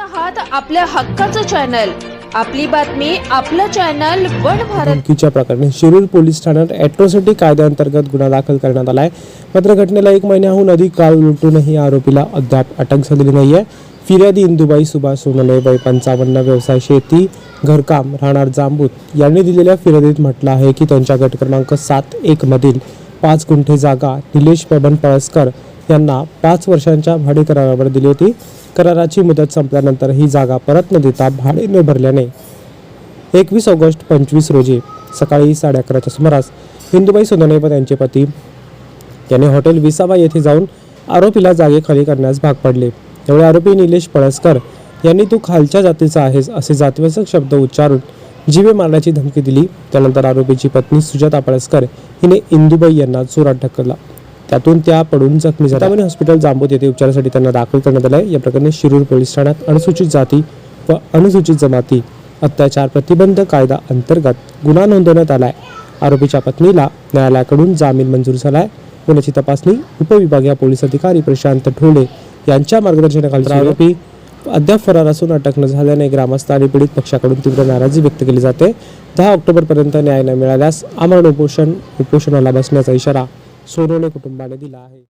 आहात आपल्या हक्काचं चॅनल. आपली बातमी आपलं चॅनल वन भारत. प्रकरणी शिरूर पोलीस ठाण्यात अॅट्रॉसिटी कायद्याअंतर्गत गुन्हा दाखल करण्यात आला आहे मात्र घटनेला एक महिन्याहून अधिक काळ उलटूनही आरोपीला अद्याप अटक झालेली नाही आहे फिर्यादी इंदुबाई सुभाष सोनले वय पंचावन्न व्यवसाय शेती घरकाम राहणार जांबूत यांनी दिलेल्या फिर्यादीत म्हटलं आहे की त्यांच्या गट क्रमांक सात एक मधील पाच गुंठे जागा निलेश पबन पळसकर यांना पाच वर्षांच्या भाडेकरारावर दिली होती. कराराची मुदत संपल्यानंतर ही जागा परत न देता भाडे न भरल्याने एकवीस ऑगस्ट पंचवीस रोजी सकाळी साडे अकराच्या सुमारास हिंदुबाई सोनवणे व त्यांचे पती त्याने हॉटेल विसावा येथे जाऊन आरोपीला जागे खाली करण्यास भाग पडले. त्यामुळे आरोपी निलेश पळसकर यांनी तू खालच्या जातीचा आहेस असे जातीवाचक शब्द उच्चारून जीवे मारण्याची धमकी दिली. त्यानंतर आरोपीची पत्नी सुजाता पळसकर हिने इंदुबाई यांना चोरात ढकलला. त्यातून त्या पडून जखमी झाल्या. त्यामुळे हॉस्पिटल जांबोत येथे उपचारासाठी त्यांना दाखल करण्यात आले या प्रकरणी शिरूर पोलीस ठाण्यात अनुसूचित जाती व अनुसूचित जमाती अत्याचार प्रतिबंध कायदा अंतर्गत गुन्हा नोंदवण्यात आलाय. आरोपीच्या पत्नीला न्यायालयाकडून जामीन मंजूर झालाय. गुन्ह्याची तपासणी उपविभागीय पोलीस अधिकारी प्रशांत ढोले यांच्या मार्गदर्शनाखाली आरोपी अद्याप फरार असून अटक न झाल्याने ग्रामस्थ आणि पीडित पक्षाकडून तीव्र नाराजी व्यक्त केली जाते. दहा ऑक्टोबरपर्यंत न्याय न मिळाल्यास आमरण उपोषण उपोषणाला बसण्याचा इशारा सोनवणे कुटुंबाने दिला आहे.